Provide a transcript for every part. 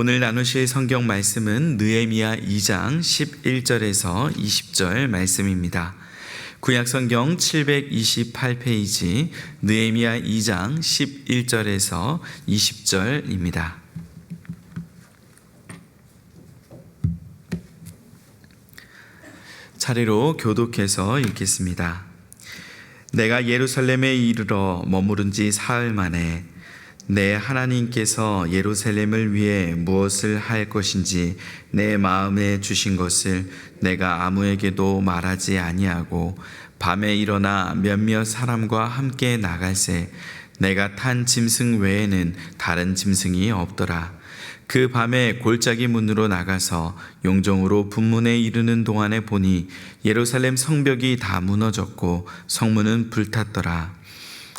오늘 나누실 성경 말씀은 느헤미야 2장 11절에서 20절 말씀입니다. 구약 성경 728페이지 느헤미야 2장 11절에서 20절입니다. 차례로 교독해서 읽겠습니다. 내가 예루살렘에 이르러 머무른 지 사흘 만에 내 하나님께서 예루살렘을 위해 무엇을 할 것인지 내 마음에 주신 것을 내가 아무에게도 말하지 아니하고 밤에 일어나 몇몇 사람과 함께 나갈새 내가 탄 짐승 외에는 다른 짐승이 없더라. 그 밤에 골짜기 문으로 나가서 용종으로 분문에 이르는 동안에 보니 예루살렘 성벽이 다 무너졌고 성문은 불탔더라.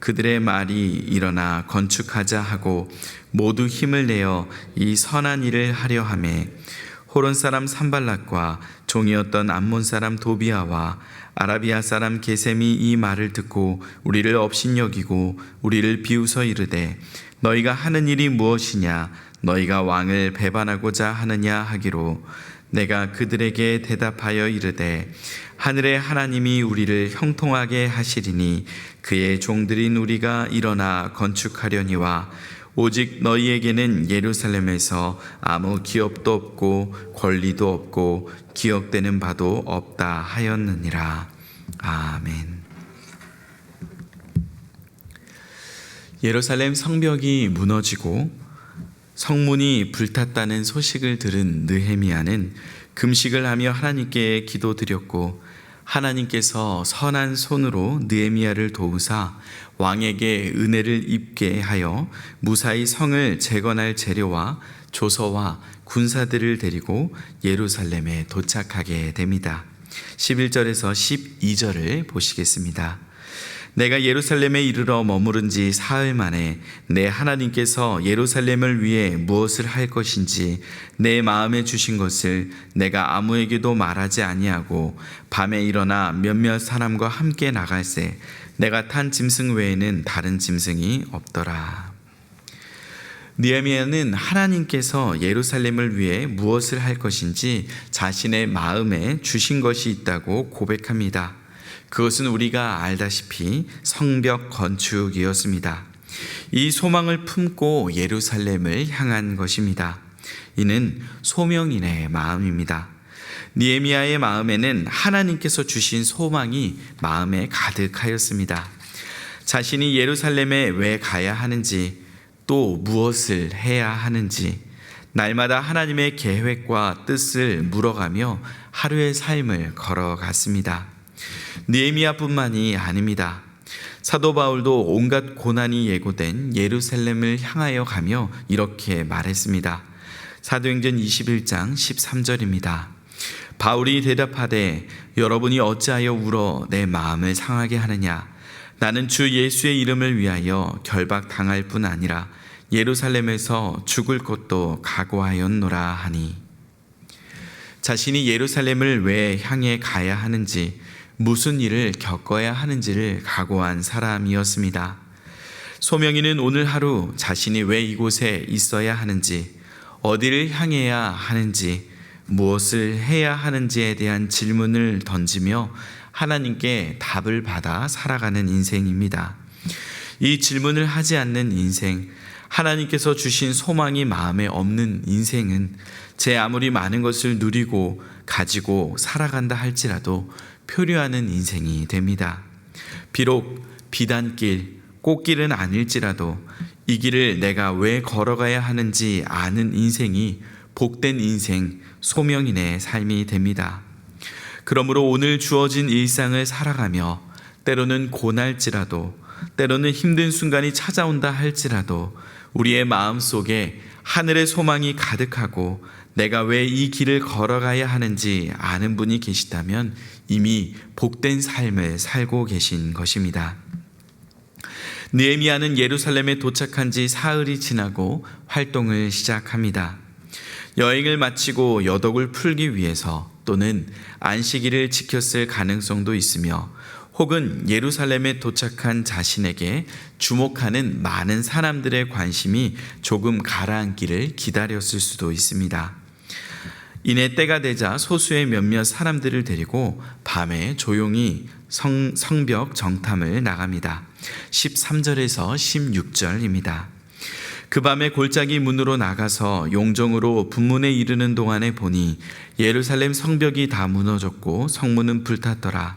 그들의 말이 일어나 건축하자 하고 모두 힘을 내어 이 선한 일을 하려 함에 호론 사람 산발락과 종이었던 암몬 사람 도비아와 아라비아 사람 게셈이 이 말을 듣고 우리를 업신여기고 우리를 비웃어 이르되 너희가 하는 일이 무엇이냐 너희가 왕을 배반하고자 하느냐 하기로 내가 그들에게 대답하여 이르되 하늘의 하나님이 우리를 형통하게 하시리니 그의 종들인 우리가 일어나 건축하려니와 오직 너희에게는 예루살렘에서 아무 기업도 없고 권리도 없고 기억되는 바도 없다 하였느니라. 아멘. 예루살렘 성벽이 무너지고 성문이 불탔다는 소식을 들은 느헤미야는 금식을 하며 하나님께 기도드렸고 하나님께서 선한 손으로 느헤미야를 도우사 왕에게 은혜를 입게 하여 무사히 성을 재건할 재료와 조서와 군사들을 데리고 예루살렘에 도착하게 됩니다. 11절에서 12절을 보시겠습니다. 내가 예루살렘에 이르러 머무른 지 사흘 만에 내 하나님께서 예루살렘을 위해 무엇을 할 것인지 내 마음에 주신 것을 내가 아무에게도 말하지 아니하고 밤에 일어나 몇몇 사람과 함께 나갈새 내가 탄 짐승 외에는 다른 짐승이 없더라. 니에미아는 하나님께서 예루살렘을 위해 무엇을 할 것인지 자신의 마음에 주신 것이 있다고 고백합니다. 그것은 우리가 알다시피 성벽 건축이었습니다. 이 소망을 품고 예루살렘을 향한 것입니다. 이는 소명인의 마음입니다. 니에미아의 마음에는 하나님께서 주신 소망이 마음에 가득하였습니다. 자신이 예루살렘에 왜 가야 하는지 또 무엇을 해야 하는지 날마다 하나님의 계획과 뜻을 물어가며 하루의 삶을 걸어갔습니다. 니에미아뿐만이 아닙니다. 사도 바울도 온갖 고난이 예고된 예루살렘을 향하여 가며 이렇게 말했습니다. 사도행전 21장 13절입니다. 바울이 대답하되 여러분이 어찌하여 울어 내 마음을 상하게 하느냐 나는 주 예수의 이름을 위하여 결박 당할 뿐 아니라 예루살렘에서 죽을 것도 각오하였노라 하니 자신이 예루살렘을 왜 향해 가야 하는지 무슨 일을 겪어야 하는지를 각오한 사람이었습니다. 소명이는 오늘 하루 자신이 왜 이곳에 있어야 하는지, 어디를 향해야 하는지, 무엇을 해야 하는지에 대한 질문을 던지며 하나님께 답을 받아 살아가는 인생입니다. 이 질문을 하지 않는 인생, 하나님께서 주신 소망이 마음에 없는 인생은 제 아무리 많은 것을 누리고 가지고 살아간다 할지라도 표류하는 인생이 됩니다. 비록 비단길, 꽃길은 아닐지라도 이 길을 내가 왜 걸어가야 하는지 아는 인생이 복된 인생, 소명인의 삶이 됩니다. 그러므로 오늘 주어진 일상을 살아가며 때로는 고날지라도 때로는 힘든 순간이 찾아온다 할지라도 우리의 마음 속에 하늘의 소망이 가득하고 내가 왜 이 길을 걸어가야 하는지 아는 분이 계시다면 이미 복된 삶을 살고 계신 것입니다. 느헤미야는 예루살렘에 도착한 지 사흘이 지나고 활동을 시작합니다. 여행을 마치고 여독을 풀기 위해서 또는 안식일을 지켰을 가능성도 있으며 혹은 예루살렘에 도착한 자신에게 주목하는 많은 사람들의 관심이 조금 가라앉기를 기다렸을 수도 있습니다. 이내 때가 되자 소수의 몇몇 사람들을 데리고 밤에 조용히 성, 성벽 정탐을 나갑니다. 13절에서 16절입니다. 그 밤에 골짜기 문으로 나가서 용정으로 분문에 이르는 동안에 보니 예루살렘 성벽이 다 무너졌고 성문은 불탔더라.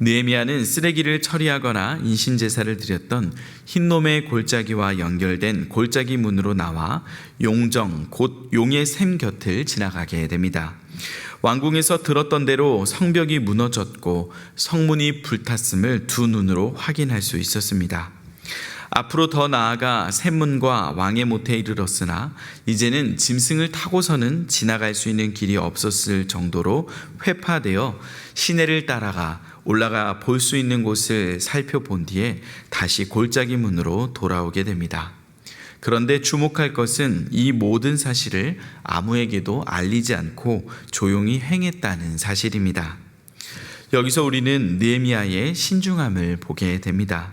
느헤미야는 쓰레기를 처리하거나 인신 제사를 드렸던 흰놈의 골짜기와 연결된 골짜기 문으로 나와 용정 곧 용의 샘 곁을 지나가게 됩니다. 왕궁에서 들었던 대로 성벽이 무너졌고 성문이 불탔음을 두 눈으로 확인할 수 있었습니다. 앞으로 더 나아가 샘문과 왕의 못에 이르렀으나 이제는 짐승을 타고서는 지나갈 수 있는 길이 없었을 정도로 회파되어 시내를 따라가 올라가 볼 수 있는 곳을 살펴본 뒤에 다시 골짜기 문으로 돌아오게 됩니다. 그런데 주목할 것은 이 모든 사실을 아무에게도 알리지 않고 조용히 행했다는 사실입니다. 여기서 우리는 느헤미야의 신중함을 보게 됩니다.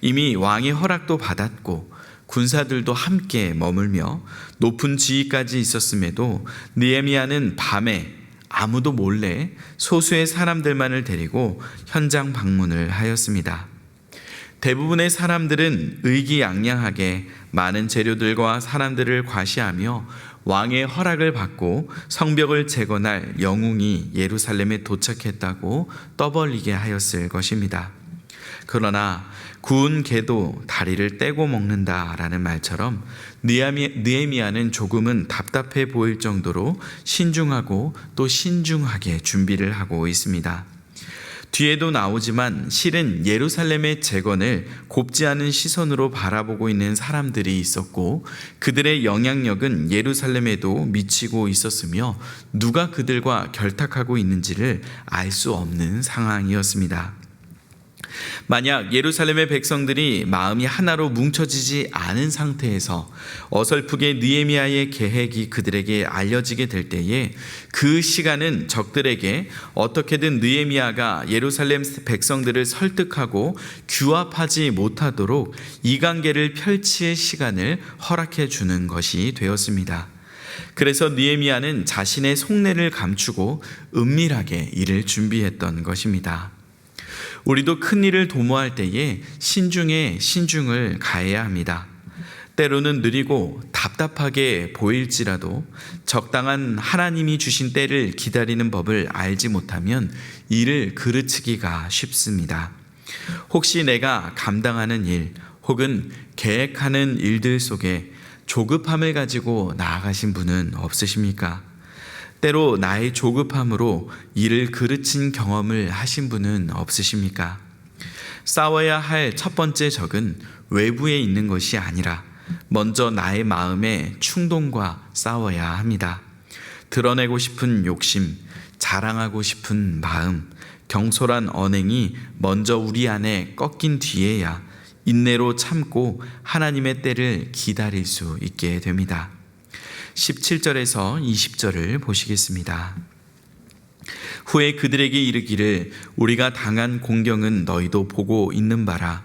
이미 왕의 허락도 받았고 군사들도 함께 머물며 높은 지위까지 있었음에도 느헤미야는 밤에 아무도 몰래 소수의 사람들만을 데리고 현장 방문을 하였습니다. 대부분의 사람들은 의기양양하게 많은 재료들과 사람들을 과시하며 왕의 허락을 받고 성벽을 재건할 영웅이 예루살렘에 도착했다고 떠벌리게 하였을 것입니다. 그러나 구운 개도 다리를 떼고 먹는다라는 말처럼 느헤미야는 조금은 답답해 보일 정도로 신중하고 또 신중하게 준비를 하고 있습니다. 뒤에도 나오지만 실은 예루살렘의 재건을 곱지 않은 시선으로 바라보고 있는 사람들이 있었고 그들의 영향력은 예루살렘에도 미치고 있었으며 누가 그들과 결탁하고 있는지를 알 수 없는 상황이었습니다. 만약 예루살렘의 백성들이 마음이 하나로 뭉쳐지지 않은 상태에서 어설프게 느헤미야의 계획이 그들에게 알려지게 될 때에 그 시간은 적들에게 어떻게든 느헤미야가 예루살렘 백성들을 설득하고 규합하지 못하도록 이 관계를 펼칠 시간을 허락해 주는 것이 되었습니다. 그래서 느헤미야는 자신의 속내를 감추고 은밀하게 일을 준비했던 것입니다. 우리도 큰 일을 도모할 때에 신중에 신중을 가해야 합니다. 때로는 느리고 답답하게 보일지라도 적당한 하나님이 주신 때를 기다리는 법을 알지 못하면 일을 그르치기가 쉽습니다. 혹시 내가 감당하는 일 혹은 계획하는 일들 속에 조급함을 가지고 나아가신 분은 없으십니까? 때로 나의 조급함으로 일을 그르친 경험을 하신 분은 없으십니까? 싸워야 할 첫 번째 적은 외부에 있는 것이 아니라 먼저 나의 마음의 충동과 싸워야 합니다. 드러내고 싶은 욕심, 자랑하고 싶은 마음, 경솔한 언행이 먼저 우리 안에 꺾인 뒤에야 인내로 참고 하나님의 때를 기다릴 수 있게 됩니다. 17절에서 20절을 보시겠습니다. 후에 그들에게 이르기를 우리가 당한 공경은 너희도 보고 있는 바라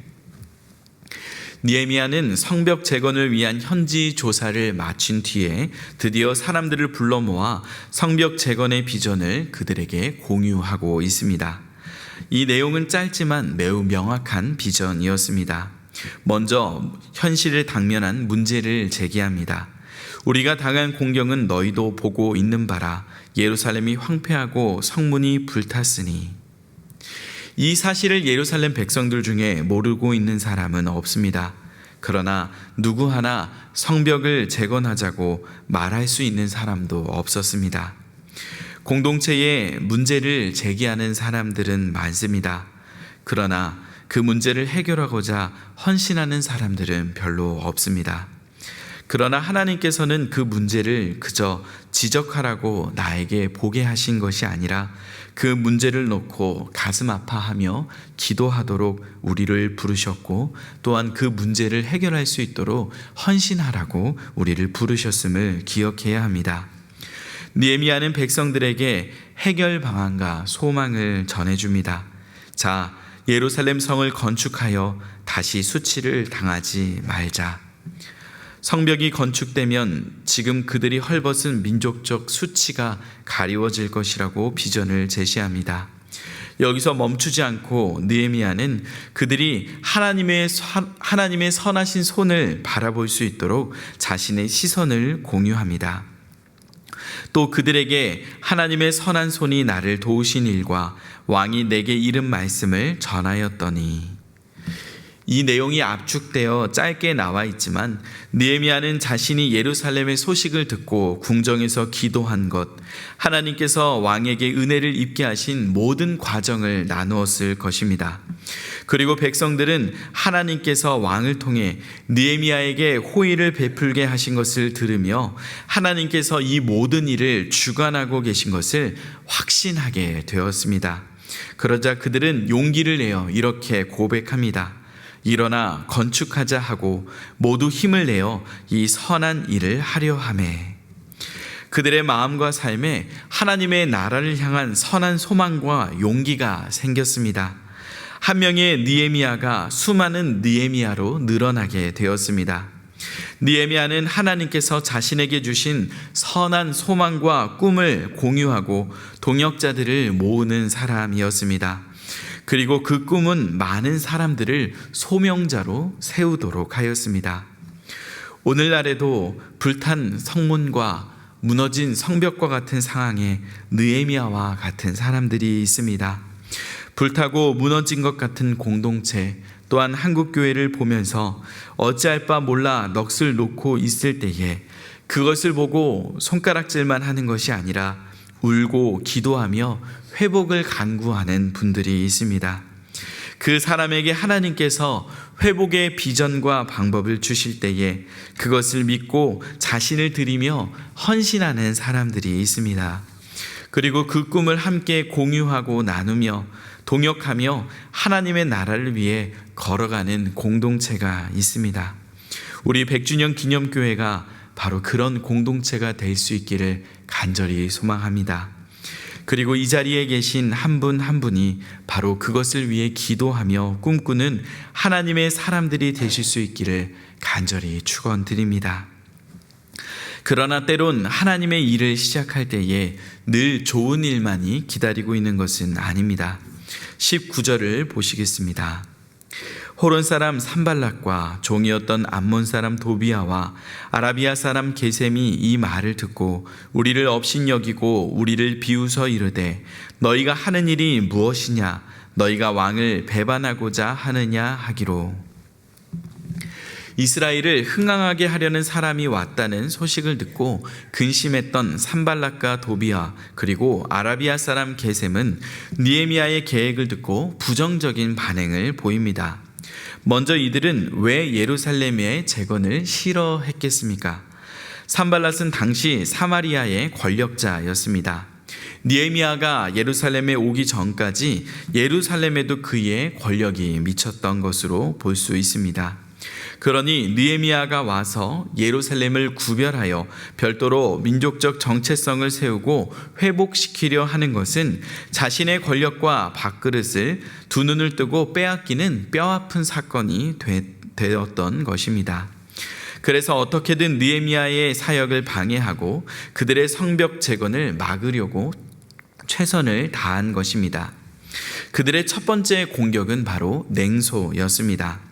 니에미아는 성벽 재건을 위한 현지 조사를 마친 뒤에 드디어 사람들을 불러 모아 성벽 재건의 비전을 그들에게 공유하고 있습니다. 이 내용은 짧지만 매우 명확한 비전이었습니다. 먼저 현실을 당면한 문제를 제기합니다. 우리가 당한 공경은 너희도 보고 있는 바라 예루살렘이 황폐하고 성문이 불탔으니 이 사실을 예루살렘 백성들 중에 모르고 있는 사람은 없습니다. 그러나 누구 하나 성벽을 재건하자고 말할 수 있는 사람도 없었습니다. 공동체에 문제를 제기하는 사람들은 많습니다. 그러나 그 문제를 해결하고자 헌신하는 사람들은 별로 없습니다. 그러나 하나님께서는 그 문제를 그저 지적하라고 나에게 보게 하신 것이 아니라 그 문제를 놓고 가슴 아파하며 기도하도록 우리를 부르셨고 또한 그 문제를 해결할 수 있도록 헌신하라고 우리를 부르셨음을 기억해야 합니다. 니에미아는 백성들에게 해결 방안과 소망을 전해줍니다. 자, 예루살렘 성을 건축하여 다시 수치를 당하지 말자. 성벽이 건축되면 지금 그들이 헐벗은 민족적 수치가 가리워질 것이라고 비전을 제시합니다. 여기서 멈추지 않고 느헤미야는 그들이 하나님의 하나님의 선하신 손을 바라볼 수 있도록 자신의 시선을 공유합니다. 또 그들에게 하나님의 선한 손이 나를 도우신 일과 왕이 내게 이른 말씀을 전하였더니 이 내용이 압축되어 짧게 나와 있지만 느헤미야는 자신이 예루살렘의 소식을 듣고 궁정에서 기도한 것, 하나님께서 왕에게 은혜를 입게 하신 모든 과정을 나누었을 것입니다. 그리고 백성들은 하나님께서 왕을 통해 느헤미야에게 호의를 베풀게 하신 것을 들으며 하나님께서 이 모든 일을 주관하고 계신 것을 확신하게 되었습니다. 그러자 그들은 용기를 내어 이렇게 고백합니다. 일어나 건축하자 하고 모두 힘을 내어 이 선한 일을 하려 함에 그들의 마음과 삶에 하나님의 나라를 향한 선한 소망과 용기가 생겼습니다. 한 명의 니에미아가 수많은 니에미아로 늘어나게 되었습니다. 니에미아는 하나님께서 자신에게 주신 선한 소망과 꿈을 공유하고 동역자들을 모으는 사람이었습니다. 그리고 그 꿈은 많은 사람들을 소명자로 세우도록 하였습니다. 오늘날에도 불탄 성문과 무너진 성벽과 같은 상황에 느에미아와 같은 사람들이 있습니다. 불타고 무너진 것 같은 공동체 또한 한국 교회를 보면서 어찌할 바 몰라 넋을 놓고 있을 때에 그것을 보고 손가락질만 하는 것이 아니라 울고 기도하며 회복을 간구하는 분들이 있습니다. 그 사람에게 하나님께서 회복의 비전과 방법을 주실 때에 그것을 믿고 자신을 드리며 헌신하는 사람들이 있습니다. 그리고 그 꿈을 함께 공유하고 나누며 동역하며 하나님의 나라를 위해 걸어가는 공동체가 있습니다. 우리 100주년 기념교회가 바로 그런 공동체가 될 수 있기를 간절히 소망합니다. 그리고 이 자리에 계신 한 분한 한 분이 바로 그것을 위해 기도하며 꿈꾸는 하나님의 사람들이 되실 수 있기를 간절히 축원드립니다. 그러나 때론 하나님의 일을 시작할 때에 늘 좋은 일만이 기다리고 있는 것은 아닙니다. 19절을 보시겠습니다. 호론 사람 산발락과 종이었던 암몬 사람 도비아와 아라비아 사람 게셈이 이 말을 듣고 우리를 업신여기고 우리를 비웃어 이르되 너희가 하는 일이 무엇이냐? 너희가 왕을 배반하고자 하느냐? 하기로. 이스라엘을 흥황하게 하려는 사람이 왔다는 소식을 듣고 근심했던 산발락과 도비아 그리고 아라비아 사람 게셈은 니에미아의 계획을 듣고 부정적인 반응을 보입니다. 먼저 이들은 왜 예루살렘의 재건을 싫어했겠습니까? 산발랏은 당시 사마리아의 권력자였습니다. 니에미아가 예루살렘에 오기 전까지 예루살렘에도 그의 권력이 미쳤던 것으로 볼 수 있습니다. 그러니 느헤미야가 와서 예루살렘을 구별하여 별도로 민족적 정체성을 세우고 회복시키려 하는 것은 자신의 권력과 밥그릇을 두 눈을 뜨고 빼앗기는 뼈아픈 사건이 되, 되었던 것입니다. 그래서 어떻게든 느헤미야의 사역을 방해하고 그들의 성벽 재건을 막으려고 최선을 다한 것입니다. 그들의 첫 번째 공격은 바로 냉소였습니다.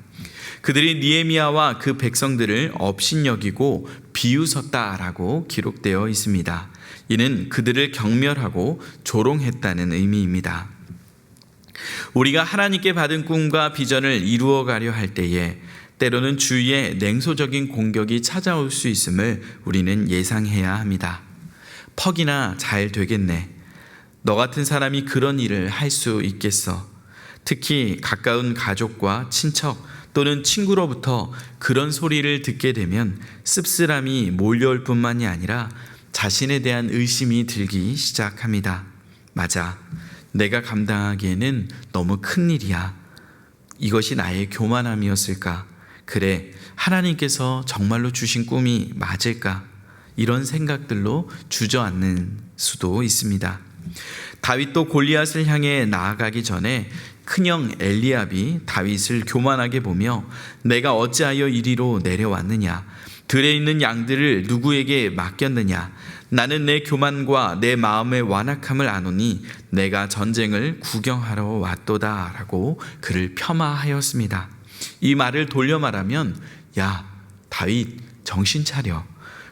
그들이 니에미아와 그 백성들을 업신여기고 비웃었다라고 기록되어 있습니다. 이는 그들을 경멸하고 조롱했다는 의미입니다. 우리가 하나님께 받은 꿈과 비전을 이루어 가려 할 때에 때로는 주위에 냉소적인 공격이 찾아올 수 있음을 우리는 예상해야 합니다. 퍽이나 잘 되겠네. 너 같은 사람이 그런 일을 할 수 있겠어. 특히 가까운 가족과 친척 또는 친구로부터 그런 소리를 듣게 되면 씁쓸함이 몰려올 뿐만이 아니라 자신에 대한 의심이 들기 시작합니다. 맞아. 내가 감당하기에는 너무 큰 일이야. 이것이 나의 교만함이었을까? 그래. 하나님께서 정말로 주신 꿈이 맞을까? 이런 생각들로 주저앉는 수도 있습니다. 다윗도 골리앗을 향해 나아가기 전에 큰형 엘리압이 다윗을 교만하게 보며 내가 어찌하여 이리로 내려왔느냐 들에 있는 양들을 누구에게 맡겼느냐 나는 내 교만과 내 마음의 완악함을 아노니 내가 전쟁을 구경하러 왔도다라고 그를 폄하하였습니다. 이 말을 돌려 말하면 야 다윗 정신 차려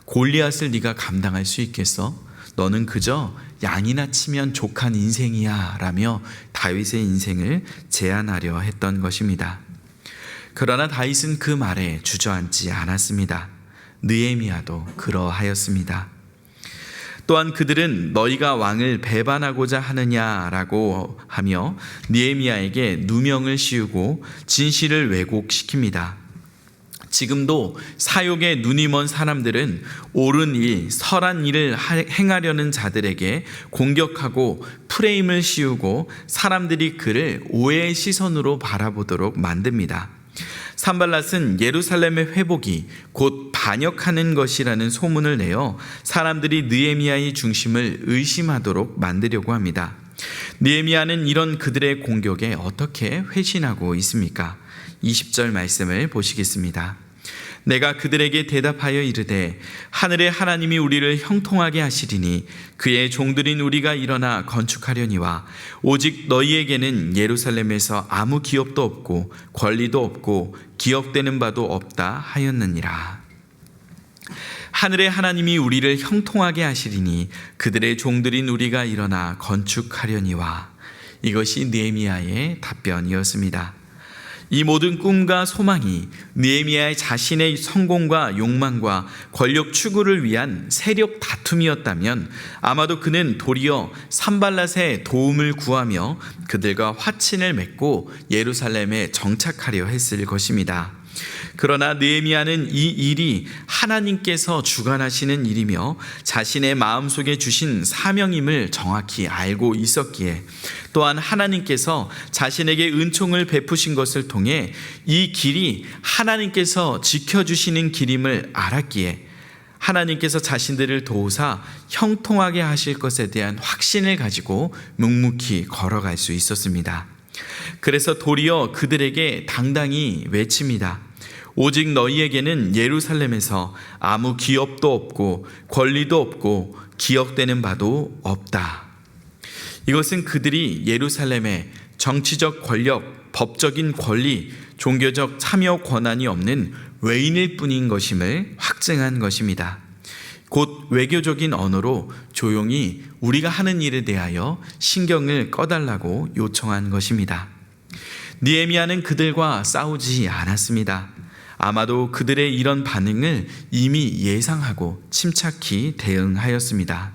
골리앗을 네가 감당할 수 있겠어? 너는 그저 양이나 치면 족한 인생이야 라며 다윗의 인생을 제안하려 했던 것입니다. 그러나 다윗은 그 말에 주저앉지 않았습니다. 느에미아도 그러하였습니다. 또한 그들은 너희가 왕을 배반하고자 하느냐라고 하며 느에미아에게 누명을 씌우고 진실을 왜곡시킵니다. 지금도 사욕에 눈이 먼 사람들은 옳은 일, 선한 일을 행하려는 자들에게 공격하고 프레임을 씌우고 사람들이 그를 오해의 시선으로 바라보도록 만듭니다. 산발랏은 예루살렘의 회복이 곧 반역하는 것이라는 소문을 내어 사람들이 느에미아의 중심을 의심하도록 만들려고 합니다. 느에미아는 이런 그들의 공격에 어떻게 회신하고 있습니까? 20절 말씀을 보시겠습니다. 내가 그들에게 대답하여 이르되 하늘의 하나님이 우리를 형통하게 하시리니 그의 종들인 우리가 일어나 건축하려니와 오직 너희에게는 예루살렘에서 아무 기업도 없고 권리도 없고 기업되는 바도 없다 하였느니라. 하늘의 하나님이 우리를 형통하게 하시리니 그들의 종들인 우리가 일어나 건축하려니와 이것이 느헤미야의 답변이었습니다. 이 모든 꿈과 소망이 느헤미야의 자신의 성공과 욕망과 권력 추구를 위한 세력 다툼이었다면 아마도 그는 도리어 산발랏의 도움을 구하며 그들과 화친을 맺고 예루살렘에 정착하려 했을 것입니다. 그러나 느헤미야는 이 일이 하나님께서 주관하시는 일이며 자신의 마음속에 주신 사명임을 정확히 알고 있었기에 또한 하나님께서 자신에게 은총을 베푸신 것을 통해 이 길이 하나님께서 지켜주시는 길임을 알았기에 하나님께서 자신들을 도우사 형통하게 하실 것에 대한 확신을 가지고 묵묵히 걸어갈 수 있었습니다. 그래서 도리어 그들에게 당당히 외칩니다. 오직 너희에게는 예루살렘에서 아무 기업도 없고 권리도 없고 기억되는 바도 없다. 이것은 그들이 예루살렘에 정치적 권력, 법적인 권리, 종교적 참여 권한이 없는 외인일 뿐인 것임을 확증한 것입니다. 곧 외교적인 언어로 조용히 우리가 하는 일에 대하여 신경을 꺼달라고 요청한 것입니다. 니에미아는 그들과 싸우지 않았습니다. 아마도 그들의 이런 반응을 이미 예상하고 침착히 대응하였습니다.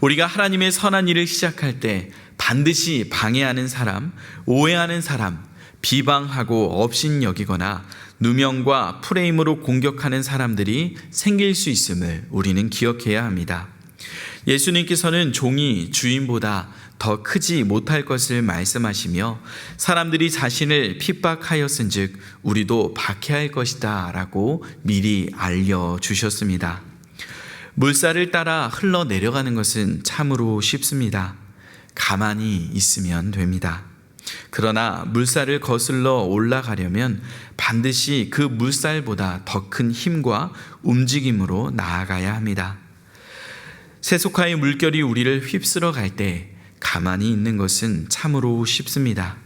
우리가 하나님의 선한 일을 시작할 때 반드시 방해하는 사람, 오해하는 사람, 비방하고 업신여기거나 누명과 프레임으로 공격하는 사람들이 생길 수 있음을 우리는 기억해야 합니다. 예수님께서는 종이 주인보다 더 크지 못할 것을 말씀하시며 사람들이 자신을 핍박하였은즉 우리도 박해할 것이다라고 미리 알려 주셨습니다. 물살을 따라 흘러 내려가는 것은 참으로 쉽습니다. 가만히 있으면 됩니다. 그러나 물살을 거슬러 올라가려면 반드시 그 물살보다 더 큰 힘과 움직임으로 나아가야 합니다. 세속화의 물결이 우리를 휩쓸어 갈 때 가만히 있는 것은 참으로 쉽습니다.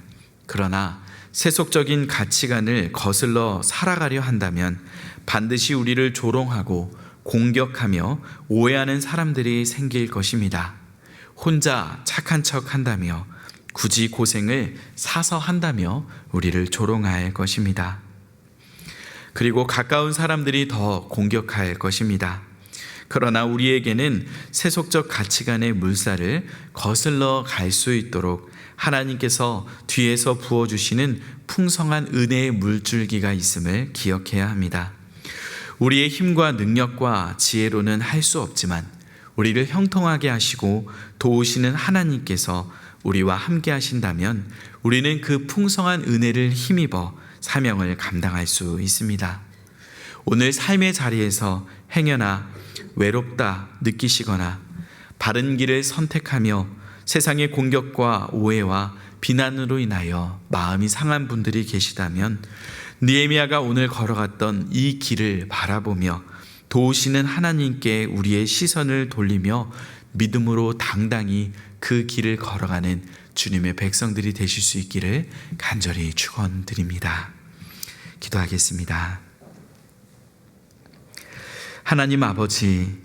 그러나 세속적인 가치관을 거슬러 살아가려 한다면 반드시 우리를 조롱하고 공격하며 오해하는 사람들이 생길 것입니다. 혼자 착한 척 한다며 굳이 고생을 사서 한다며 우리를 조롱할 것입니다. 그리고 가까운 사람들이 더 공격할 것입니다. 그러나 우리에게는 세속적 가치관의 물살을 거슬러 갈 수 있도록 하나님께서 뒤에서 부어주시는 풍성한 은혜의 물줄기가 있음을 기억해야 합니다. 우리의 힘과 능력과 지혜로는 할 수 없지만 우리를 형통하게 하시고 도우시는 하나님께서 우리와 함께 하신다면 우리는 그 풍성한 은혜를 힘입어 사명을 감당할 수 있습니다. 오늘 삶의 자리에서 행여나 외롭다 느끼시거나 바른 길을 선택하며 세상의 공격과 오해와 비난으로 인하여 마음이 상한 분들이 계시다면 니에미아가 오늘 걸어갔던 이 길을 바라보며 도우시는 하나님께 우리의 시선을 돌리며 믿음으로 당당히 그 길을 걸어가는 주님의 백성들이 되실 수 있기를 간절히 축원드립니다. 기도하겠습니다. 하나님 아버지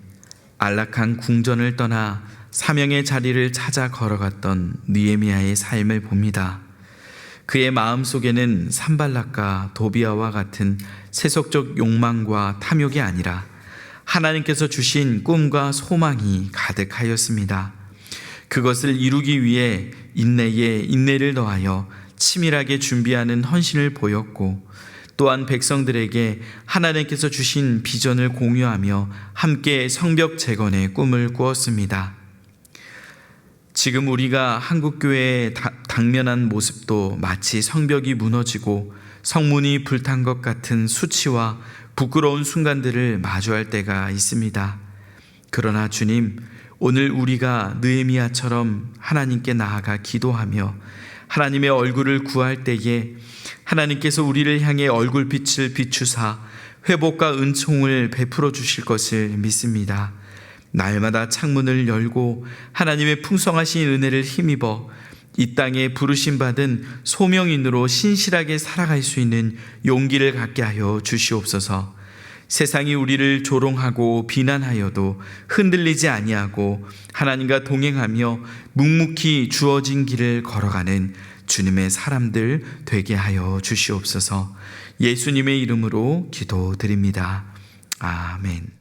안락한 궁전을 떠나 사명의 자리를 찾아 걸어갔던 느헤미야의 삶을 봅니다. 그의 마음 속에는 산발락과 도비아와 같은 세속적 욕망과 탐욕이 아니라 하나님께서 주신 꿈과 소망이 가득하였습니다. 그것을 이루기 위해 인내에 인내를 더하여 치밀하게 준비하는 헌신을 보였고 또한 백성들에게 하나님께서 주신 비전을 공유하며 함께 성벽 재건의 꿈을 꾸었습니다. 지금 우리가 한국교회에 당면한 모습도 마치 성벽이 무너지고 성문이 불탄 것 같은 수치와 부끄러운 순간들을 마주할 때가 있습니다. 그러나 주님, 오늘 우리가 느헤미야처럼 하나님께 나아가 기도하며 하나님의 얼굴을 구할 때에 하나님께서 우리를 향해 얼굴빛을 비추사 회복과 은총을 베풀어 주실 것을 믿습니다. 날마다 창문을 열고 하나님의 풍성하신 은혜를 힘입어 이 땅에 부르심 받은 소명인으로 신실하게 살아갈 수 있는 용기를 갖게 하여 주시옵소서. 세상이 우리를 조롱하고 비난하여도 흔들리지 아니하고 하나님과 동행하며 묵묵히 주어진 길을 걸어가는 주님의 사람들 되게 하여 주시옵소서. 예수님의 이름으로 기도드립니다. 아멘.